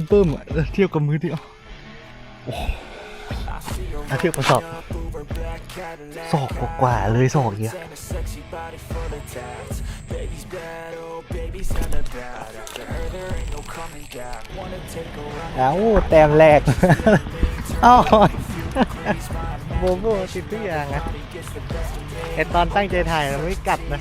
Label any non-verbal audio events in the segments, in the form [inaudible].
ตรเบิ่มอะเทียบกับมือที่เอาโอ้โหถ้าเทียบกับศอกศอกกว่าเลยศอกเนี้ยเอ้าแต้มแรกเอ้าโบโบติดทุกอย่างอะไอตอนตั้งใจถ่ายมันไม่กัดนะ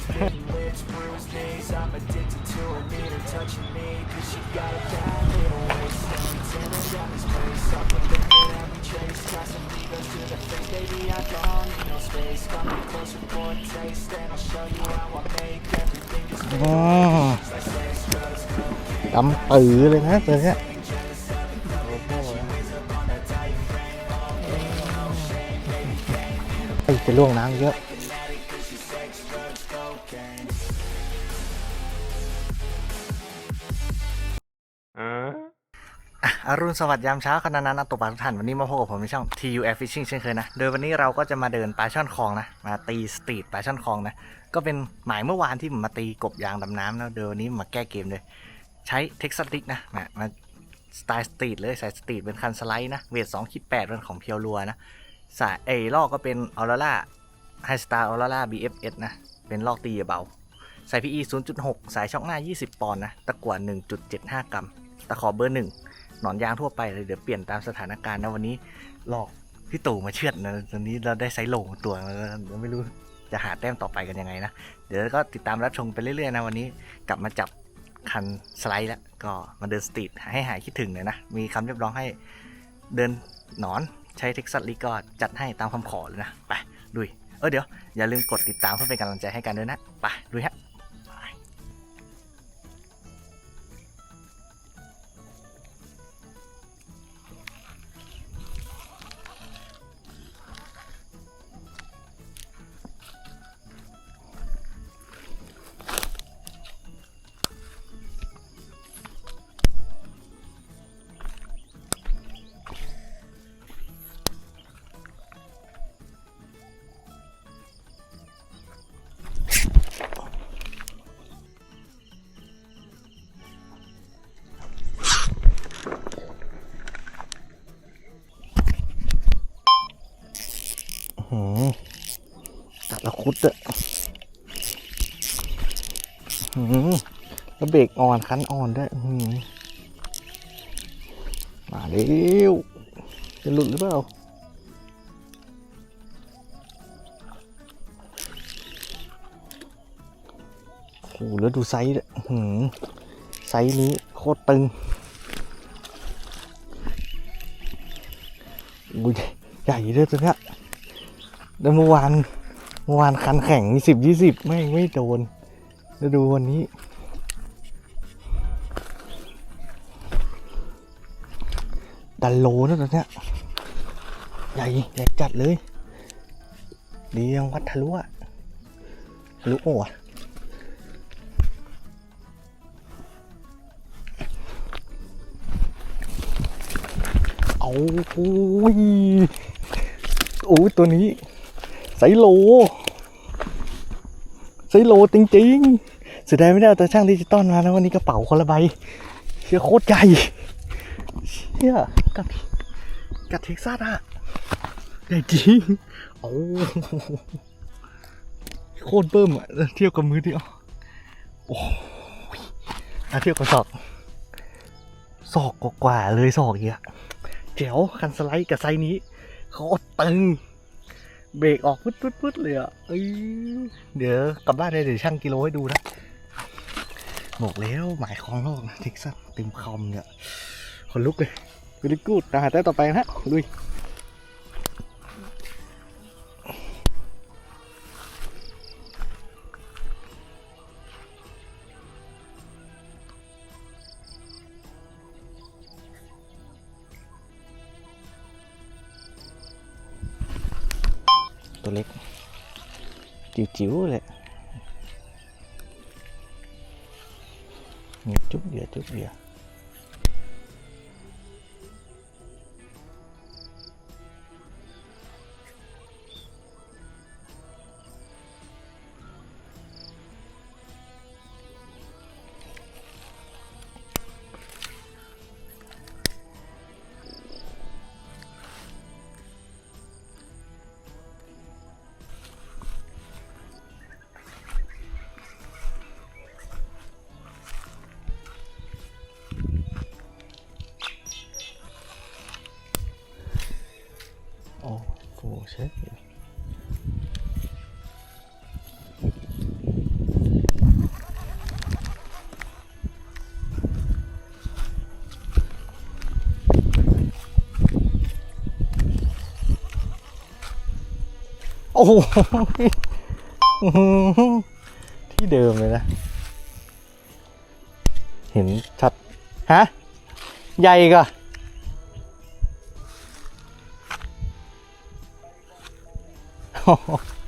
อ๋อกำปือเลยนะตัวเนี้ยไอ้ยจะล่วงน้ำเยอะ อรุณสวัสดิ์ยามเช้าคณะนันต์อัตตปาทุกท่านวันนี้มาพบกับผมในช่อง TU Air Fishing เช่นเคยนะ โดยวันนี้เราก็จะมาเดินปลาช่อนคลองนะ มาตีสตรีทปลาช่อนคลองนะ ก็เป็นหมายเมื่อวานที่ผมมาตีกบยางดำน้ำนะโดยวันนี้มาแก้เกมเลย ใช้เท็กซัสติกนะ มามาสไตล์สตรีทเลยใสายสตรีทเป็นคันสไลด์นะ เวท2คิด8เป็นของเพียวรัวนะ สายเอลอกก็เป็นออร่าล่าไฮสตาร์ออร่าล่า BFS นะ เป็นลอกตีเบา ใสาย PE 0.6 สายช่องหน้า 20 ปอนด์นะ ตะกั่ว1.75 กรัม ตะขอเบอร์1 หนอนยางทั่วไปเลยเดี๋ยวเปลี่ยนตามสถานการณ์นะวันนี้หลอกพี่ตู่มาเชือดนะตอนนี้เราได้ไซโลตัวแล้วไม่รู้จะหาแต้มต่อไปกันยังไงนะ เดี๋ยวก็ติดตามรับชมไปเรื่อยๆนะวันนี้กลับมาจับคันสไลด์แล้วก็มาเดินสตรีทให้หายคิดถึงหน่อยนะ มีคำเรียกร้องให้เดินหนอนใช้เท็กซัสลีก็จัดให้ตามคำขอเลยนะ ไปดุย เออเดี๋ยว อย่าลืมกดติดตามเพื่อเป็นกำลังใจให้กันด้วยนะ ไปดุยฮะ หืมตัดละคุดอะหืมแล้วเบรกอ่อนคันอ่อนด้วยหืมมาเร็วจะหลุดหรือเปล่าโอ้โหแล้วดูไซส์ด้วยหืมไซส์นี้โคตรตึงอุ้ยใหญ่ด้วยตัวเนี้ย แล้วเมื่อวานเมื่อวานคันแข่งสิบยี่สิบไม่ไม่โดนแล้วดูวันนี้ ดันโลนะตอนเนี้ยใหญ่ใหญ่จัดเลย ดียังวัดทะลุอะทะลุโอ้อะเอาโอ้ยโอ้ยตัวนี้ ไซโลไซโลจริงๆเสียดายไม่ได้เอาตัวช่างดิจิตอลมาแล้ววันนี้กระเป๋าคนละใบเชื่อโคตรใหญ่เชื่อกับกับเท็กซัสอะใหญ่จริงโอ้โคตรเบิ่มอะเทียบกับมือเที่เอาโอ้ยถ้าเทียบกับศอกศอกกว่าเลยศอกเนี้ยเจ๋วคันสไลด์กับไซนี้โคตรตึง เบรกออกพุดพุดพุดเลยอะเอ้ยเดี๋ยวกลับบ้านเลยเดี๋ยวช่างกิโลให้ดูนะบอกแล้วหมายของโลกนะเท็กซัสเต็มคอมเนี่ยคนลุกเลยกูดิกูดตาหาแต่ต่อไปนะฮะลุย ตัวเล็ก จิ๋วๆเลยจุ๊บเดียวจุ๊บเดียว ฟูใช่โอ้โหที่เดิมเลยนะ เห็นชัด ฮะ ใหญ่ก็ [laughs] Oh.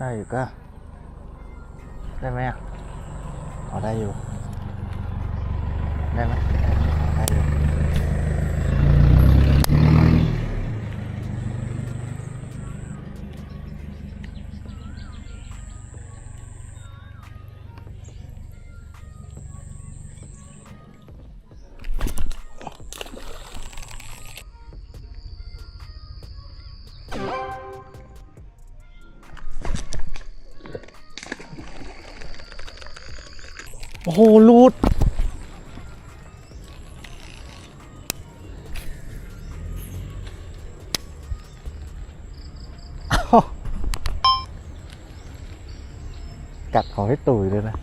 ได้อยู่ก็ ได้ไหมอะอ๋อได้อยู่ ได้ไหม อ้โหลูดกัดของให้ตุ๋ยเลยนะ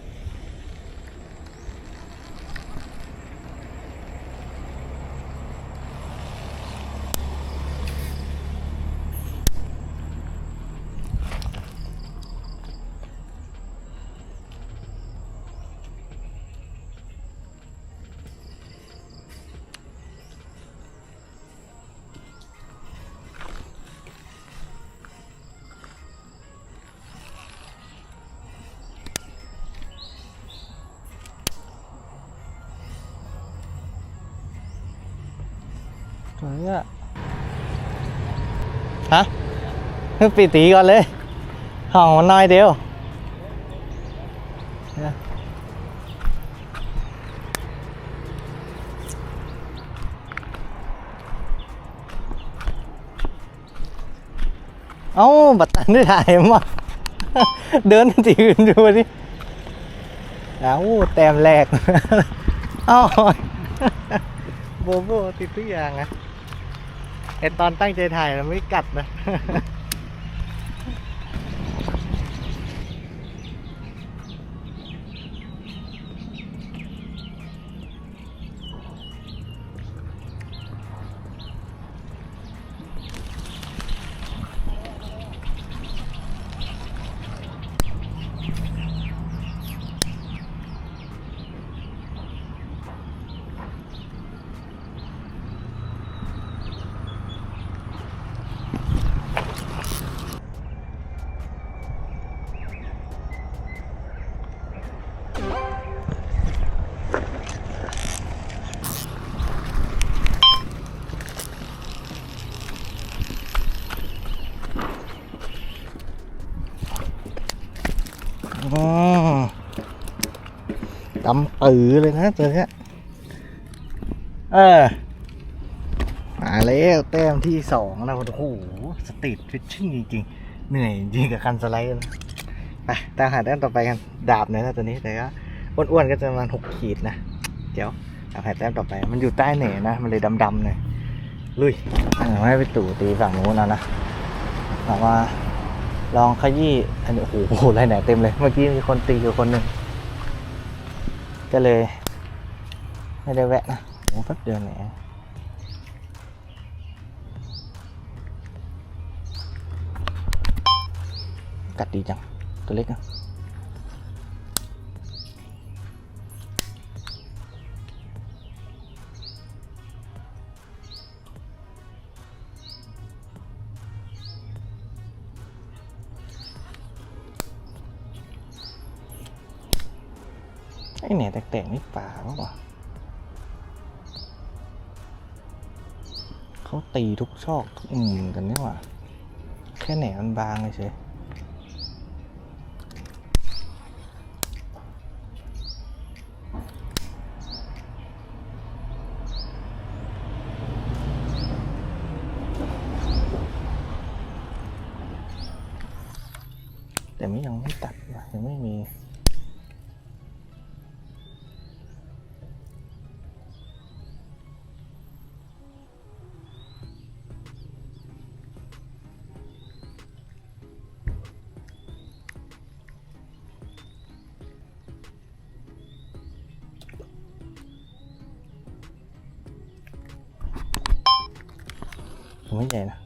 สวยอะฮะเพิ่งปีตีก่อนเลย ห้องมันน้อยเดียวเอ้า บัตรนได้ถ่ายมั้งเดินตีอื่นดูดิอ้าแต้มแรกเอ้าโบโบติดทุกอย่างนะ ไอตอนตั้งใจถ่ายมันไม่กัดนะ ดำปื้อเลยนะตัวเนี้ย เออ มาแล้วแต้มที่สองนะโอ้โห สตรีทฟิชชิ่งจริงๆ เหนื่อยจริงกับคันสไลด์ไปตามหาแต้มต่อไปกัน ดาบเนี่ยนะตัวนี้ แต่ก็อ้วนๆ ก็จะประมาณหกขีดนะ เดี๋ยวตามหาแต้มต่อไป มันอยู่ใต้เหน่นะ มันเลยดำๆหน่อยลุยอ่าให้ไปตู่ตีฝั่งนู้นนะนะแบบว่า ลองขยี้อันนี้โอ้โหไรไหนเต็มเลย เมื่อกี้มีคนตีอยู่คนหนึ่งก็เลย ไม่ได้แวะนะโอ้แป๊บเดียวเนี่ยกัดดีจัง ตัวเล็กนะ ไอ้เนี่ยแตกๆนี่ป่าวะเขาตีทุกชอกทุกมุมกันนี่หว่าโอเคค่แหนมันบางเฉยแต่ไม่ยังไม่ตัดยังไม่มี ไม่ใหญ่นะ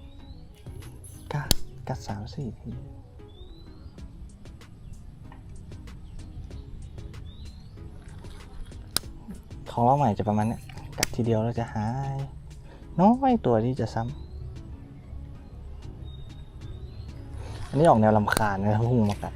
กัดกัดสามสี่ทีของเราใหม่จะประมาณนี้กัดทีเดียวแล้วจะหาย น้อยตัวที่จะซ้ำอันนี้ออกแนวลำคาญนะพุ่งมากัด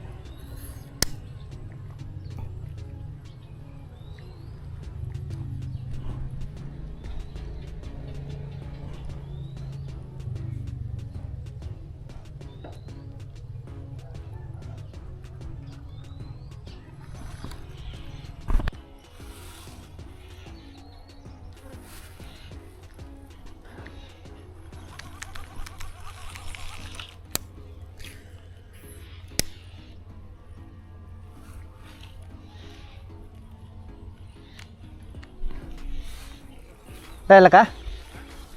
ได้ละกะ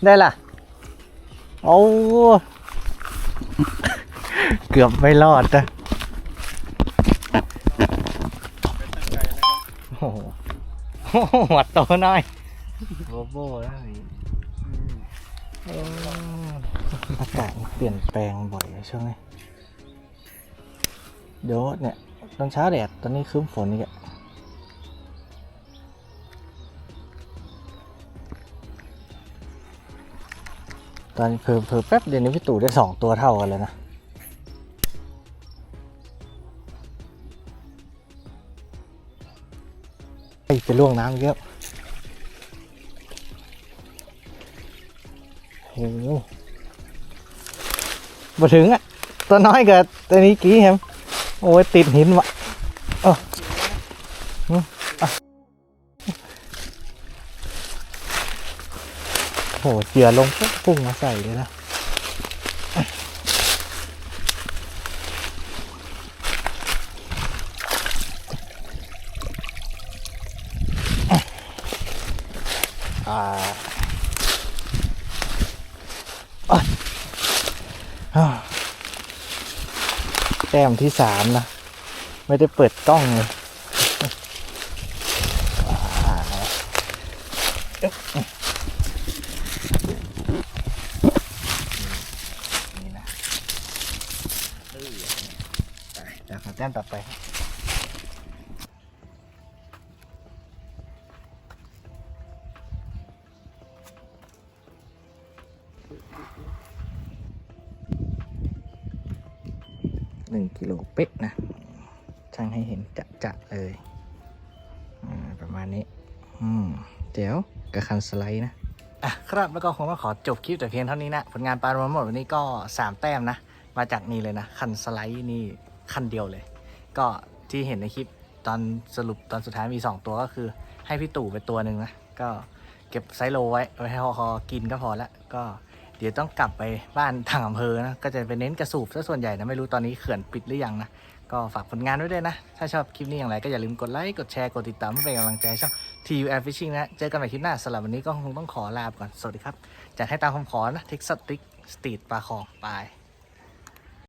ได้ละโอ้เกือบไม่รอดนะโอ้โหหัวโตหน่อยโบโบแล้วเอออากาศเปลี่ยนแปลงบ่อยช่วงนี้ เดี๋ยวเนี่ย ตอนเช้าแดด ตอนนี้ครึ้มฝนอีกอะ ตอนเพิ่มเพิ่มแป๊บเดียวนี้พี่ตู่ได้สองตัวเท่ากันเลยนะไปไปล่วงน้ำเยอะโอ้โหมาถึงอะ ตัวน้อยกับตัวนี้กี้แฮมโอ้ยติดหินวะเอ้าอืมอะโอ้โหเจือลงปุ๊ พุ่งมาใส่เลยนะอ่าอะอ่าแต้มที่สามนะ ไม่ได้เปิดกล้องเลยอ่าอึ๊บนี่นะเออไปเดี๋ยวขอ แต้มต่อไปหนึ่งกิโลเป๊ะนะ ช่างให้เห็นจะจะเลยอ่าประมาณนี้ อืมเดี๋ยวกระคันสไลด์นะ อะ ครับแล้วก็คงต้องขอจบคลิปแต่เพียงเท่านี้นะ ผลงานปลารวมหมดวันนี้ก็ 3 แต้มนะ มาจากนี่เลยนะ คันสไลด์นี่ คันเดียวเลย ก็ที่เห็นในคลิปตอนสรุปตอนสุดท้ายมี 2 ตัวก็คือ ให้พี่ตู่ไปตัวหนึ่งนะ ก็เก็บไซโลไว้ไว้ให้คอกินก็พอละก็เดี๋ยวต้องกลับไปบ้านทางอำเภอนะ ก็จะไปเน้นกระสูบซะส่วนใหญ่นะ ไม่รู้ตอนนี้เขื่อนปิดหรือยังนะ ก็ฝากผลงานไว้ด้วยนะ ถ้าชอบคลิปนี้อย่างไรก็อย่าลืมกดไลค์ กดแชร์ กดติดตามเพื่อเป็นกำลังใจช่อง TU Air Fishing นะ เจอกันใหม่คลิปหน้าสำหรับวันนี้ก็คงต้องขอลาไปก่อน สวัสดีครับจัดให้ตามคำขอนะท็กสติกสตรีทปลาคองบาย